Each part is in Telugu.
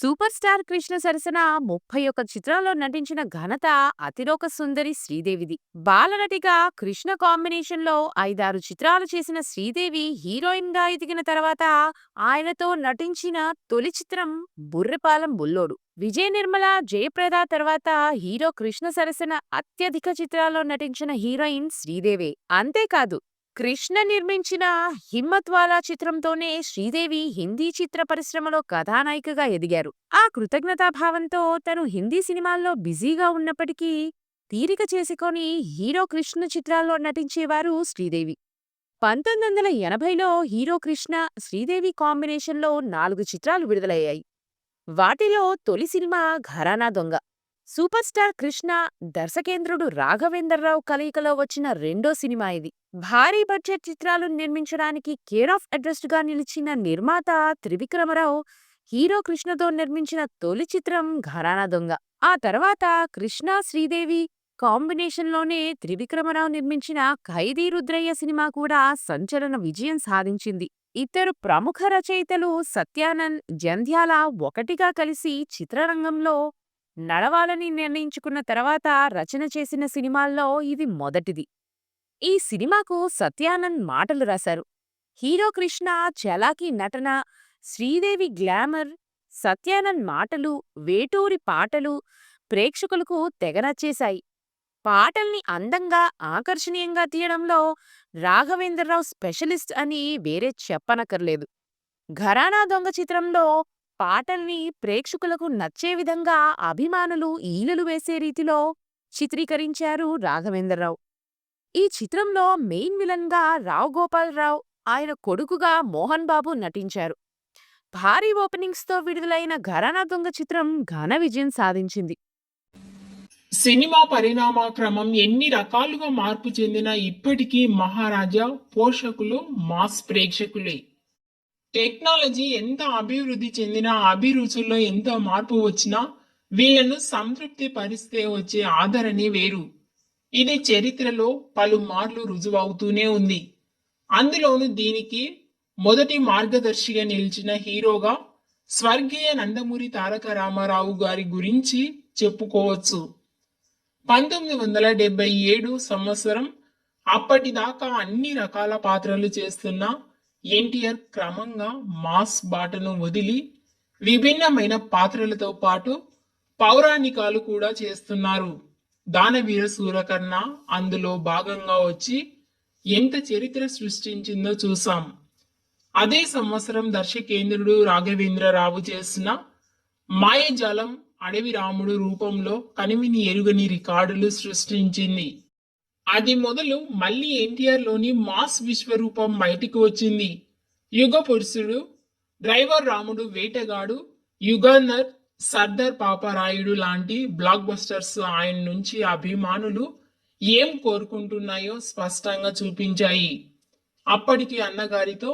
సూపర్ స్టార్ కృష్ణ సరసన ముప్పై ఒక్క చిత్రాల్లో నటించిన ఘనత అతిలోక సుందరి శ్రీదేవిది. బాలనటిగా కృష్ణ కాంబినేషన్లో ఐదారు చిత్రాలు చేసిన శ్రీదేవి హీరోయిన్గా ఎదిగిన తర్వాత ఆయనతో నటించిన తొలి చిత్రం బుర్రెపాలెం బుల్లోడు. విజయ నిర్మల జయప్రద తర్వాత హీరో కృష్ణ సరసన అత్యధిక చిత్రాల్లో నటించిన హీరోయిన్ శ్రీదేవి. అంతేకాదు కృష్ణ నిర్మించిన హిమ్మత్వాలా చిత్రంతోనే శ్రీదేవి హిందీ చిత్ర పరిశ్రమలో కథానాయికగా ఎదిగారు. ఆ కృతజ్ఞతాభావంతో తను హిందీ సినిమాల్లో బిజీగా ఉన్నప్పటికీ తీరిక చేసుకొని హీరో కృష్ణ చిత్రాల్లో నటించేవారు శ్రీదేవి. పంతొమ్మిది వందల ఎనభైలో హీరో కృష్ణ శ్రీదేవి కాంబినేషన్లో నాలుగు చిత్రాలు విడుదలయ్యాయి. వాటిలో తొలి cinema Gharana Donga. Super star Krishna దర్శకేంద్రుడు రాఘవేంద్రరావు కలయికలో వచ్చిన రెండో సినిమా ఇది. భారీ బడ్జెట్ చిత్రాలు నిర్మించడానికి కేర్ ఆఫ్ అడ్రస్ట్గా నిలిచిన నిర్మాత త్రివిక్రమరావు హీరో కృష్ణతో నిర్మించిన తొలి చిత్రం ఘరానా దొంగ. ఆ తర్వాత కృష్ణ శ్రీదేవి కాంబినేషన్లోనే త్రివిక్రమరావు నిర్మించిన ఖైదీ రుద్రయ్య సినిమా కూడా సంచలన విజయం సాధించింది. ఇద్దరు ప్రముఖ రచయితలు సత్యానంద్ జంధ్యాల ఒకటిగా కలిసి చిత్రరంగంలో నడవాలని నిర్ణయించుకున్న తర్వాత రచన చేసిన సినిమాల్లో ఇది మొదటిది. ఈ సినిమాకు సత్యానంద్ మాటలు రాశారు. హీరో కృష్ణ చలాకీ నటన శ్రీదేవి గ్లామర్ సత్యానంద్ మాటలు వేటూరి పాటలు ప్రేక్షకులకు తెగ నచ్చేశాయి. పాటల్ని అందంగా ఆకర్షణీయంగా తీయడంలో రాఘవేంద్రరావు స్పెషలిస్ట్ అని వేరే చెప్పనక్కర్లేదు. ఘరానా దొంగ చిత్రంలో పాటల్ని ప్రేక్షకులకు నచ్చే విధంగా అభిమానులు ఈలలు వేసే రీతిలో చిత్రీకరించారు రాఘవేంద్రరావు. ఈ చిత్రంలో మెయిన్ విలన్గా రావు గోపాలరావు ఆయన కొడుకుగా మోహన్ బాబు నటించారు. భారీ ఓపెనింగ్స్తో విడుదలైన ఘరానా దొంగ చిత్రం ఘన విజయం సాధించింది. సినిమా పరిణామ క్రమం ఎన్ని రకాలుగా మార్పు చెందినా ఇప్పటికీ మహారాజా పోషకులు మాస్ ప్రేక్షకులే. టెక్నాలజీ ఎంత అభివృద్ధి చెందినా అభిరుచుల్లో ఎంత మార్పు వచ్చినా వీళ్ళను సంతృప్తి పరిస్తే వచ్చే ఆదరణి వేరు. ఇది చరిత్రలో పలుమార్లు రుజువవుతూనే ఉంది. అందులోను దీనికి మొదటి మార్గదర్శిగా నిలిచిన హీరోగా స్వర్గీయ నందమూరి తారక రామారావు గారి గురించి చెప్పుకోవచ్చు. పంతొమ్మిది వందల డెబ్బై ఏడు సంవత్సరం అప్పటిదాకా అన్ని రకాల పాత్రలు చేస్తున్న ఎన్టీఆర్ క్రమంగా మాస్ బాటను వదిలి విభిన్నమైన పాత్రలతో పాటు పౌరాణికాలు కూడా చేస్తున్నారు. దానవీర సూరకర్ణ అందులో భాగంగా వచ్చి ఎంత చరిత్ర సృష్టించిందో చూసాం అదే సంవత్సరం దర్శకేంద్రుడు రాఘవేంద్రరావు చేసిన మాయజాలం అడవి రాముడు రూపంలో కనివిని ఎరుగని రికార్డులు సృష్టించింది. అది మొదలు మళ్ళీ ఎన్టీఆర్లోని మాస్ విశ్వరూపం బయటికి వచ్చింది. యుగ పురుషుడు డ్రైవర్ రాముడు వేటగాడు యుగంధర్ సర్దార్ పాపరాయుడు లాంటి బ్లాక్ బస్టర్స్ ఆయన నుంచి అభిమానులు ఏం కోరుకుంటున్నాయో స్పష్టంగా చూపించాయి. అప్పటికి అన్నగారితో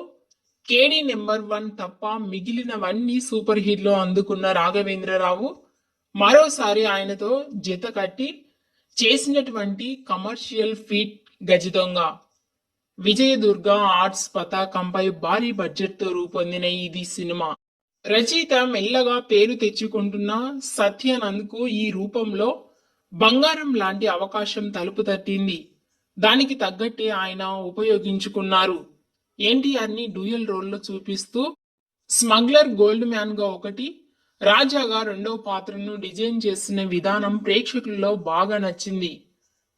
కేడీ నెంబర్ వన్ తప్ప మిగిలినవన్నీ సూపర్ హిట్లో అందుకున్న రాఘవేంద్రరావు మరోసారి ఆయనతో జత కట్టి చేసినటువంటి commercial feat Gajadonga Vijayadurga arts పతాకంపై భారీ బడ్జెట్తో రూపొందిన ఇది సినిమా. రచయిత మెల్లగా పేరు తెచ్చుకుంటున్న సత్యానంద్కు ఈ రూపంలో బంగారం లాంటి అవకాశం తలుపు తట్టింది. దానికి తగ్గట్టే ఆయన ఉపయోగించుకున్నారు. ఎన్టీఆర్ని డ్యూయల్ రోల్లో చూపిస్తూ స్మగ్లర్ గోల్డ్ మ్యాన్గా ఒకటి రాజాగా రెండో పాత్రను డిజైన్ చేసిన విధానం ప్రేక్షకుల్లో బాగా నచ్చింది.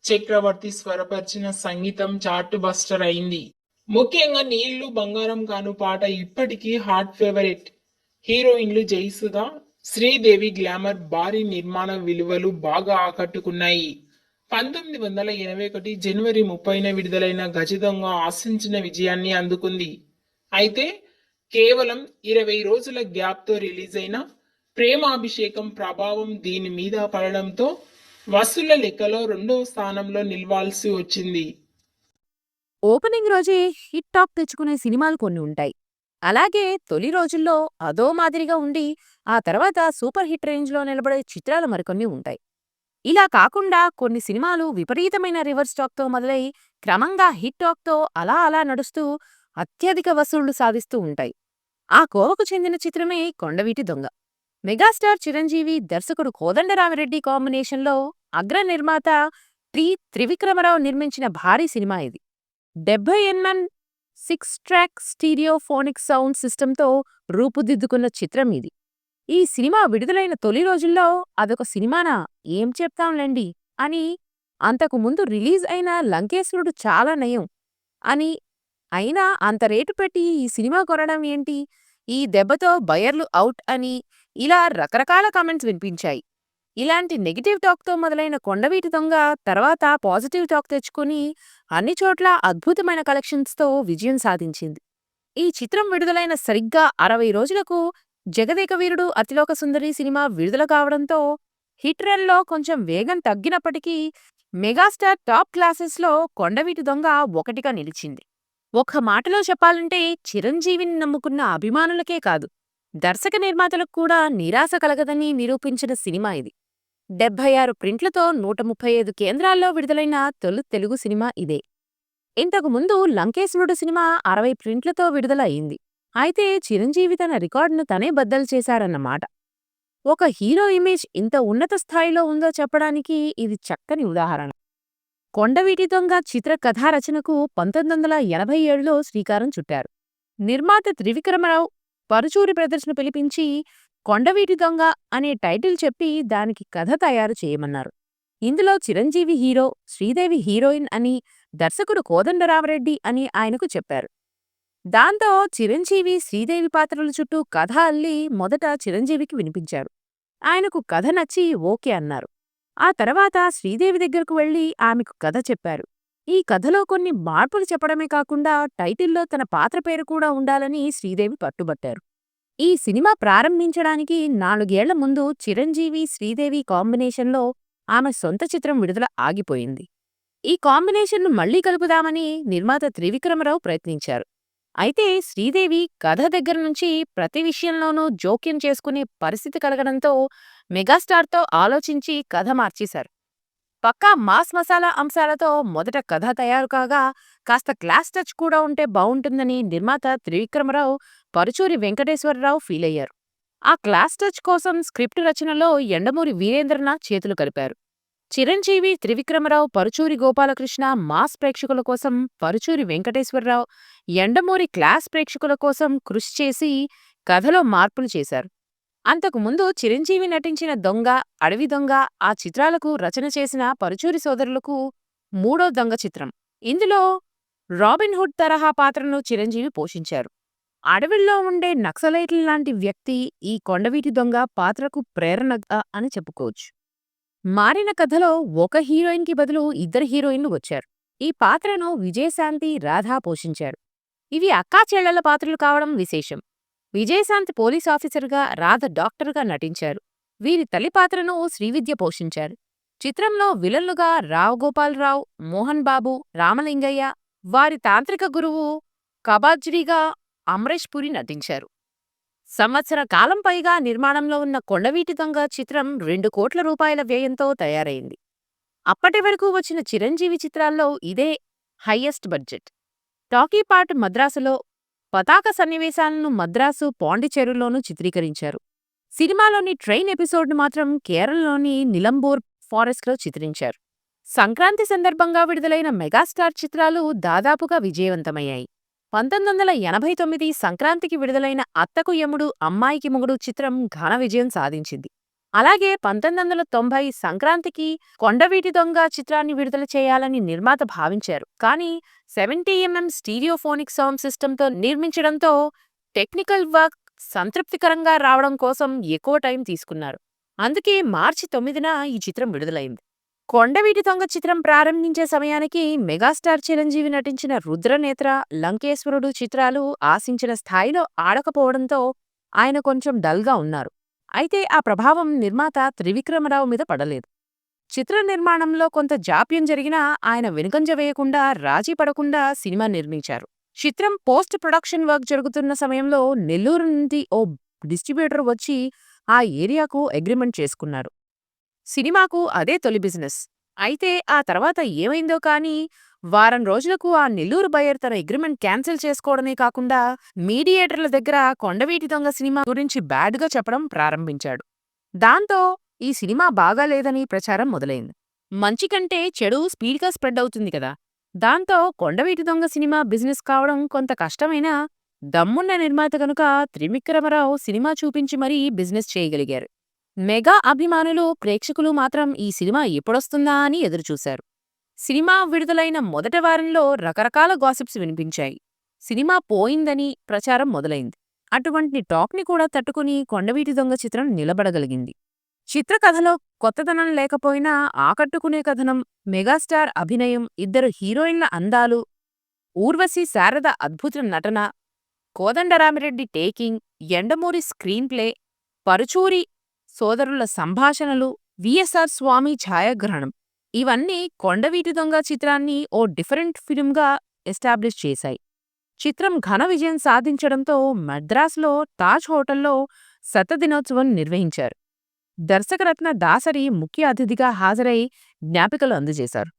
చక్రవర్తి స్వరపరిచిన సంగీతం చార్ట్ బస్టర్ అయింది. ముఖ్యంగా నీళ్ళు బంగారం కాను పాట ఇప్పటికీ హాట్ ఫేవరెట్. హీరోయిన్లు జైసుగా శ్రీదేవి గ్లామర్ భారీ నిర్మాణ విలువలు బాగా ఆకట్టుకున్నాయి. పంతొమ్మిది వందల ఎనభై ఒకటి జనవరి ముప్పైన విడుదలైన గజదొంగ ఆశించిన విజయాన్ని అందుకుంది. అయితే కేవలం ఇరవై రోజుల గ్యాప్తో రిలీజ్ అయిన ప్రేమాభిషేకం ప్రభావం దీని మీద పడడంతో వసూళ్ళ లెక్కలో రెండవ స్థానంలో నిలవాల్సి వచ్చింది. ఓపెనింగ్ రోజే హిట్ టాక్ తెచ్చుకునే సినిమాలు కొన్ని ఉంటాయి. అలాగే తొలి రోజుల్లో అదో మాదిరిగా ఉండి ఆ తర్వాత సూపర్ హిట్ రేంజ్లో నిలబడే చిత్రాలు మరికొన్ని ఉంటాయి. ఇలా కాకుండా కొన్ని సినిమాలు విపరీతమైన రివర్స్ టాక్తో మొదలై క్రమంగా హిట్ టాక్తో అలా అలా నడుస్తూ అత్యధిక వసూళ్ళు సాధిస్తూ ఉంటాయి. ఆ కోవకు చెందిన చిత్రమే కొండవీటి దొంగ. మెగాస్టార్ చిరంజీవి దర్శకుడు కోదండరామిరెడ్డి కాంబినేషన్లో అగ్ర నిర్మాత టి. త్రివిక్రమరావు నిర్మించిన భారీ సినిమా ఇది. డెబ్బై NN six track stereophonic sound సిస్టంతో రూపుదిద్దుకున్న చిత్రం ఇది. ఈ సినిమా విడుదలైన తొలి రోజుల్లో అదొక సినిమానా? ఏం చెప్తాంలేండి? అని అంతకు ముందు రిలీజ్ అయిన లంకేశ్వరుడు చాలా నయం. అని అయినా అంత రేటు పెట్టి ఈ సినిమా కొనడం ఏంటి? ఈ దెబ్బతో బయర్లు అవుట్ అని ఇలా రకరకాల కామెంట్స్ వినిపించాయి. ఇలాంటి నెగిటివ్ టాక్తో మొదలైన కొండవీటి దొంగ తర్వాత పాజిటివ్ టాక్ తెచ్చుకుని అన్ని చోట్ల అద్భుతమైన కలెక్షన్స్తో విజయం సాధించింది. ఈ చిత్రం విడుదలైన సరిగ్గా అరవై రోజులకు జగదేక వీరుడు అతిలోక సుందరి సినిమా విడుదల కావడంతో హిట్ రన్లో కొంచెం వేగం తగ్గినప్పటికీ మెగాస్టార్ టాప్ క్లాసెస్లో కొండవీటి దొంగ ఒకటిగా నిలిచింది. ఒక్క మాటలో చెప్పాలంటే చిరంజీవిని నమ్ముకున్న అభిమానులకే కాదు దర్శక నిర్మాతలకు కూడా నిరాశ కలగదని నిరూపించిన సినిమా ఇది. డెబ్బై ఆరు ప్రింట్లతో నూట ముప్పై ఐదు కేంద్రాల్లో విడుదలైన తొలి తెలుగు సినిమా ఇదే. ఇంతకు ముందు లంకేశ్వరుడు సినిమా అరవై ప్రింట్లతో విడుదల అయింది. అయితే చిరంజీవి తన రికార్డును తనే బద్దలు చేశారన్నమాట. ఒక హీరో ఇమేజ్ ఇంత ఉన్నత స్థాయిలో ఉందో చెప్పడానికి ఇది చక్కని ఉదాహరణ. కొండవీటి దొంగ చిత్ర కథారచనకు పంతొమ్మిది వందల ఎనభై ఏడులో శ్రీకారం చుట్టారు. నిర్మాత త్రివిక్రమరావు పరుచూరి ప్రదర్శన పిలిపించి కొండవీటి దొంగ అనే టైటిల్ చెప్పి దానికి కథ తయారు చేయమన్నారు. ఇందులో చిరంజీవి హీరో శ్రీదేవి హీరోయిన్ అని దర్శకుడు కోదండరామరెడ్డి అని ఆయనకు చెప్పారు. దాంతో చిరంజీవి శ్రీదేవి పాత్రల చుట్టూ కథ అల్లి మొదట చిరంజీవికి వినిపించారు. ఆయనకు కథ నచ్చి ఓకే అన్నారు. ఆ తర్వాత శ్రీదేవి దగ్గరకు వెళ్ళి ఆమెకు కథ చెప్పారు. ఈ కథలో కొన్ని మార్పులు చెప్పడమే కాకుండా టైటిల్లో తన పాత్ర పేరు కూడా ఉండాలని శ్రీదేవి పట్టుబట్టారు. ఈ సినిమా ప్రారంభించడానికి నాలుగేళ్ళ ముందు చిరంజీవి శ్రీదేవి కాంబినేషన్లో ఆమె సొంత చిత్రం విడుదల ఆగిపోయింది. ఈ కాంబినేషన్ను మళ్ళీ కలుపుదామని నిర్మాత త్రివిక్రమరావు ప్రయత్నించారు. అయితే శ్రీదేవి కథ దగ్గర నుంచి ప్రతి విషయంలోనూ జోక్యం చేసుకునే పరిస్థితి కలగడంతో మెగాస్టార్తో ఆలోచించి కథ మార్చేశారు. పక్కా మాస్ మసాలా అంశాలతో మొదట కథ తయారు కాగా కాస్త క్లాస్ టచ్ కూడా ఉంటే బావుంటుందని నిర్మాత త్రివిక్రమరావు పరుచూరి వెంకటేశ్వరరావు ఫీలయ్యారు ఆ క్లాస్ టచ్ కోసం స్క్రిప్ట్ రచనలో ఎండమూరి వీరేంద్రనాథ్ చేతులు కలిపారు. చిరంజీవి త్రివిక్రమరావు పరుచూరి గోపాలకృష్ణ మాస్ ప్రేక్షకుల కోసం పరుచూరి వెంకటేశ్వరరావు ఎండమూరి క్లాస్ ప్రేక్షకుల కోసం కృషి చేసి కథలో మార్పులు చేశారు. అంతకుముందు చిరంజీవి నటించిన దొంగ అడవి దొంగ ఆ చిత్రాలకు రచన చేసిన పరుచూరి సోదరులకు మూడో దొంగ చిత్రం. ఇందులో రాబిన్ హుడ్ తరహా పాత్రను చిరంజీవి పోషించారు. అడవిల్లో ఉండే నక్సలైట్ల లాంటి వ్యక్తి ఈ కొండవీటి దొంగ పాత్రకు ప్రేరణగా అని చెప్పుకోవచ్చు. మారిన కథలో ఒక హీరోయిన్కి బదులు ఇద్దరు హీరోయిన్లు వచ్చారు. ఈ పాత్రను విజయశాంతి రాధా పోషించారు. ఇవి అక్కా పాత్రలు కావడం విశేషం. విజయశాంత్ పోలీస్ ఆఫీసర్గా రాధ డాక్టర్గా నటించారు. వీరి తల్లి పాత్రను శ్రీవిద్య పోషించారు. చిత్రంలో విలన్లుగా రావు గోపాలరావు మోహన్ బాబు రామలింగయ్య వారి తాంత్రిక గురువు కబాజ్రీగా అమరేష్ పురి నటించారు. సంవత్సర కాలం పైగా నిర్మాణంలో ఉన్న కొండవీటి దొంగ చిత్రం రెండు కోట్ల రూపాయల వ్యయంతో తయారైంది. అప్పటి వరకు వచ్చిన చిరంజీవి చిత్రాల్లో ఇదే హయ్యెస్ట్ బడ్జెట్. టాకీపాట్ మద్రాసులో పతాక సన్నివేశాలను మద్రాసు పాండిచేరులోనూ చిత్రీకరించారు. సినిమాలోని ట్రైన్ ఎపిసోడ్ను మాత్రం కేరళలోని నిలంబూర్ ఫారెస్ట్లో చిత్రించారు. సంక్రాంతి సందర్భంగా విడుదలైన మెగాస్టార్ చిత్రాలు దాదాపుగా విజయవంతమయ్యాయి. పంతొమ్మిది వందల ఎనభై తొమ్మిది సంక్రాంతికి విడుదలైన అత్తకు యముడు అమ్మాయికి మొగుడు చిత్రం ఘన విజయం సాధించింది. అలాగే పంతొమ్మిది వందల తొంభై సంక్రాంతికి కొండవీటి దొంగ చిత్రాన్ని విడుదల చేయాలని నిర్మాత భావించారు. కానీ సెవెంటీ ఎంఎం స్టీరియోఫోనిక్ సౌండ్ సిస్టంతో నిర్మించడంతో టెక్నికల్ వర్క్ సంతృప్తికరంగా రావడం కోసం ఎక్కువ టైం తీసుకున్నారు. అందుకే మార్చి తొమ్మిదిన ఈ చిత్రం విడుదలైంది. కొండవీటి దొంగ చిత్రం ప్రారంభించే సమయానికి మెగాస్టార్ చిరంజీవి నటించిన రుద్రనేత్ర లంకేశ్వరుడు చిత్రాలు ఆశించిన స్థాయిలో ఆడకపోవడంతో ఆయన కొంచెం డల్గా ఉన్నారు. అయితే ఆ ప్రభావం నిర్మాత త్రివిక్రమరావు మీద పడలేదు. చిత్ర నిర్మాణంలో కొంత జాప్యం జరిగినా ఆయన వెనుకంజ వేయకుండా రాజీ పడకుండా సినిమా నిర్మించారు. చిత్రం పోస్ట్ ప్రొడక్షన్ వర్క్ జరుగుతున్న సమయంలో నెల్లూరు నుండి ఓ డిస్ట్రిబ్యూటర్ వచ్చి ఆ ఏరియాకు అగ్రిమెంట్ చేసుకున్నారు. సినిమాకు అదే తొలి బిజినెస్. అయితే ఆ తర్వాత ఏమైందో కానీ వారం రోజులకు ఆ నెల్లూరు బయ్యర్ తన అగ్రిమెంట్ క్యాన్సిల్ చేసుకోవడమే కాకుండా మీడియేటర్ల దగ్గర కొండవీటి దొంగ సినిమా గురించి బ్యాడ్గా చెప్పడం ప్రారంభించాడు. దాంతో ఈ సినిమా బాగాలేదని ప్రచారం మొదలైంది. మంచి కంటే చెడు స్పీడ్గా స్ప్రెడ్ అవుతుంది కదా! దాంతో కొండవీటి దొంగ సినిమా బిజినెస్ కావడం కొంత కష్టమైనా దమ్మున్న నిర్మాత గనుక త్రివిక్రమరావు సినిమా చూపించి మరీ బిజినెస్ చేయగలిగారు. మెగా అభిమానులు ప్రేక్షకులు మాత్రం ఈ సినిమా ఎప్పుడొస్తుందా అని ఎదురుచూశారు. సినిమా విడుదలైన మొదటి వారంలో రకరకాల గాసిప్స్ వినిపించాయి. సినిమా పోయిందని ప్రచారం మొదలైంది. అటువంటి టాక్ని కూడా తట్టుకుని కొండవీటి దొంగ చిత్రం నిలబడగలిగింది. చిత్రకథలో కొత్తదనం లేకపోయినా ఆకట్టుకునే కథనం మెగాస్టార్ అభినయం ఇద్దరు హీరోయిన్ల అందాలు ఊర్వశి శారద అద్భుత నటన Kodandaramireddy taking Yandamuri screenplay Paruchuri సోదరుల సంభాషణలు విఎస్ఆర్ స్వామి ఛాయాగ్రహణం. ఇవన్నీ కొండవీటి దొంగ చిత్రాన్ని ఓ డిఫరెంట్ ఫిల్మ్గా ఎస్టాబ్లిష్ చేశాయి. చిత్రం ఘన విజయం సాధించడంతో మద్రాసులో తాజ్ హోటల్లో శతదినోత్సవం నిర్వహించారు. దర్శకరత్న దాసరి ముఖ్య అతిథిగా హాజరై జ్ఞాపికలు అందజేశారు.